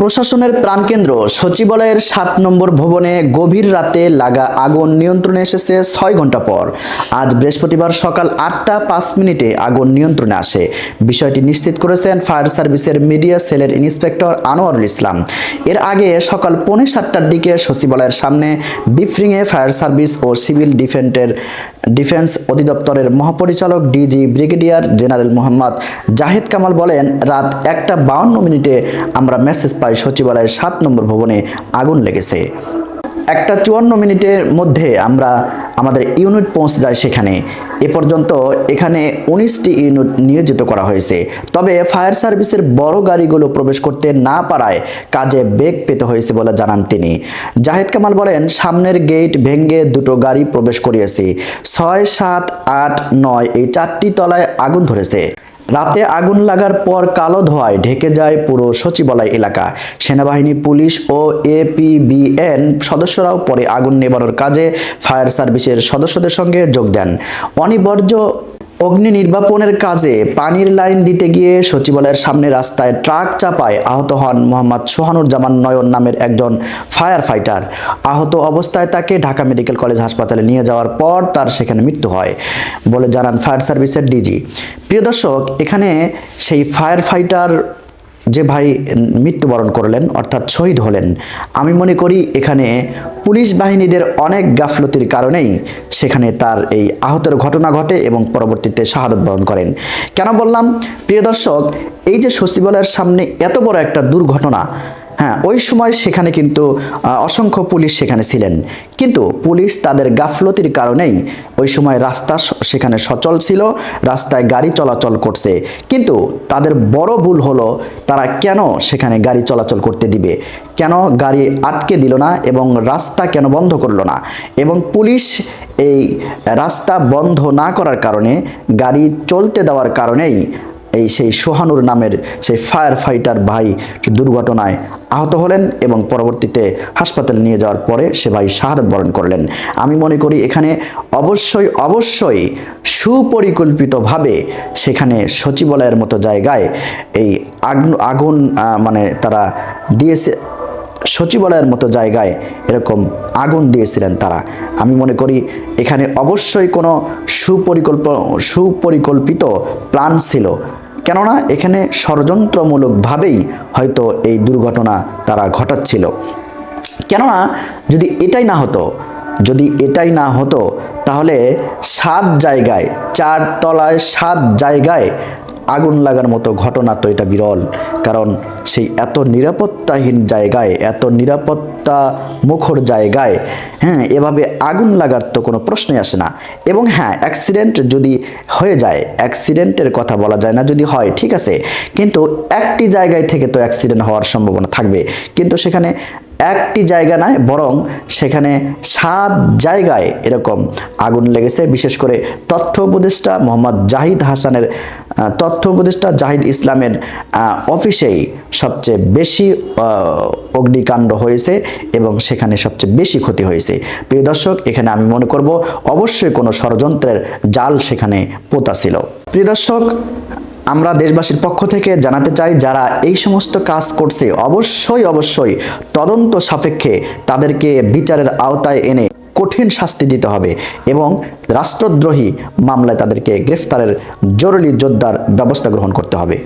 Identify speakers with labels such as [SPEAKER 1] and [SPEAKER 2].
[SPEAKER 1] প্রশাসনের প্রাণকেন্দ্র সচিবালয়ের সাত নম্বর ভবনে গভীর রাতে লাগা আগুন নিয়ন্ত্রণে এসেছে ছয় ঘণ্টা পর। আজ বৃহস্পতিবার সকাল আটটা পাঁচ মিনিটে আগুন নিয়ন্ত্রণে আসে। বিষয়টি নিশ্চিত করেছেন ফায়ার সার্ভিসের মিডিয়া সেলের ইন্সপেক্টর আনোয়ারুল ইসলাম। এর আগে সকাল পৌনে সাতটার দিকে সচিবালয়ের সামনে বিফ্রিংয়ে ফায়ার সার্ভিস ও সিভিল ডিফেন্টের ডিফেন্স অধিদপ্তরের মহাপরিচালক DG brigadier general Mohammad Jahed Kamal বলেন, রাত একটা বাউন্ন মিনিটে আমরা মেসেজ পাই সচিবালয়ের সাত নম্বর ভবনে আগুন লেগেছে। একটা চুয়ান্ন মিনিটের মধ্যে আমরা আমাদের ইউনিট পৌঁছে যায় সেখানে। এ পর্যন্ত এখানে উনিশটি ইউনিট নিয়োজিত করা হয়েছে। তবে ফায়ার সার্ভিসের বড় গাড়িগুলো প্রবেশ করতে না পারায় কাজে বেগ পেতে হয়েছে বলে জানান তিনি। জাহেদ কামাল বলেন, সামনের গেট ভেঙে দুটো গাড়ি প্রবেশ করিয়েছি। ছয়, সাত, আট, নয় এই চারটি তলায় আগুন ধরেছে। রাতে আগুন লাগার পর কালো ধোঁয়ায় ঢেকে যায় পুরো সচিবালয় এলাকা। সেনাবাহিনী, পুলিশ ও এপিবিএন সদস্যরাও পরে আগুন নেবানোর কাজে ফায়ার সার্ভিসের সদস্যদের সঙ্গে যোগ দেন। অনিবার্য অগ্নি নির্বাপনের কাজে পানির লাইন দিতে গিয়ে সচিবালয়ের সামনে রাস্তায় ট্রাক চাপায় আহত হন মোহাম্মদ সোহানুর জামান নয়ন নামের একজন ফায়ার ফাইটার আহত অবস্থায় তাকে ঢাকা মেডিকেল কলেজ হাসপাতালে নিয়ে যাওয়ার পর তার সেখানে মৃত্যু হয় বলে জানান ফায়ার সার্ভিসের ডিজি। প্রিয় দর্শক, এখানে সেই ফায়ার ফাইটার যে ভাই মৃত্যুবরণ করলেন, অর্থাৎ শহীদ হলেন, আমি মনে করি এখানে পুলিশ বাহিনীদের অনেক গাফলতির কারণেই সেখানে তার এই আহতের ঘটনা ঘটে এবং পরবর্তীতে শাহাদত বরণ করেন। কেন বললাম? প্রিয় দর্শক, এই যে সচিবালয়ের সামনে এত বড় একটা দুর্ঘটনা হ্যাঁ ওই সময় সেখানে কিন্তু অসংখ্য পুলিশ সেখানে ছিলেন। কিন্তু পুলিশ তাদের গাফলতির কারণেই ওই সময় রাস্তা সেখানে সচল ছিল, রাস্তায় গাড়ি চলাচল করছে। কিন্তু তাদের বড় ভুল হলো, তারা কেন সেখানে গাড়ি চলাচল করতে দিবে? কেন গাড়ি আটকে দিল না এবং রাস্তা কেন বন্ধ করল না? এবং পুলিশ এই রাস্তা বন্ধ না করার কারণে, গাড়ি চলতে দেওয়ার কারণেই এই সেই সোহানুর নামের সেই ফায়ার ফাইটার ভাই দুর্ঘটনায় আহত হলেন এবং পরবর্তীতে হাসপাতালে নিয়ে যাওয়ার পরে সে ভাই শাহাদত বরণ করলেন। আমি মনে করি এখানে অবশ্যই অবশ্যই সুপরিকল্পিতভাবে সেখানে সচিবালয়ের মতো জায়গায় এই আগুন আগুন মানে তারা দিয়েছে, সচিবালয়ের মতো জায়গায় এরকম আগুন দিয়েছিলেন তারা। আমি মনে করি এখানে অবশ্যই কোনো সুপরিকল্প, সুপরিকল্পিত প্ল্যান ছিল। কেননা এখানে ষড়যন্ত্রমূলকভাবেই হয়তো এই দুর্ঘটনা তারা ঘটাচ্ছিল। কেননা যদি এটাই না হতো, যদি এটাই না হতো, তাহলে সাত জায়গায়, চার তলায় সাত জায়গায় আগুন লাগার মতো ঘটনা তো এটা বিরল। কারণ সেই এত নিরাপত্তাহীন জায়গায়, এত নিরাপত্তা মুখর জায়গায় হ্যাঁ এভাবে আগুন লাগার তো কোনো প্রশ্নই আসে না। এবং হ্যাঁ অ্যাক্সিডেন্ট যদি হয়ে যায় অ্যাক্সিডেন্টের কথা বলা যায় না, যদি হয়, ঠিক আছে। কিন্তু একটি জায়গায় থেকে তো অ্যাক্সিডেন্ট হওয়ার সম্ভাবনা থাকবে। কিন্তু সেখানে একটি জায়গা নয় বরং সেখানে সাত জায়গায় এরকম আগুন লেগেছে। বিশেষ করে তথ্য উপদেষ্টা মোহাম্মদ জাহিদ হাসানের তথ্য উপদেষ্টা জাহিদ ইসলামের অফিসেই সবচেয়ে বেশি অগ্নিকাণ্ড হয়েছে এবং সেখানে সবচেয়ে বেশি ক্ষতি হয়েছে। প্রিয় দর্শক, এখানে আমি মনে করব, অবশ্যই কোনো ষড়যন্ত্রের জাল সেখানে পোতা ছিল। প্রিয় দর্শক আমরা দেশবাসীর পক্ষ থেকে জানাতে চাই, যারা এই সমস্ত কাজ করছে, অবশ্যই অবশ্যই তদন্ত সাপেক্ষে তাদেরকে বিচারের আওতায় এনে কঠিন শাস্তি দিতে হবে এবং রাষ্ট্রদ্রোহী মামলায় তাদেরকে গ্রেফতারের জরুরি জোরদার ব্যবস্থা গ্রহণ করতে হবে।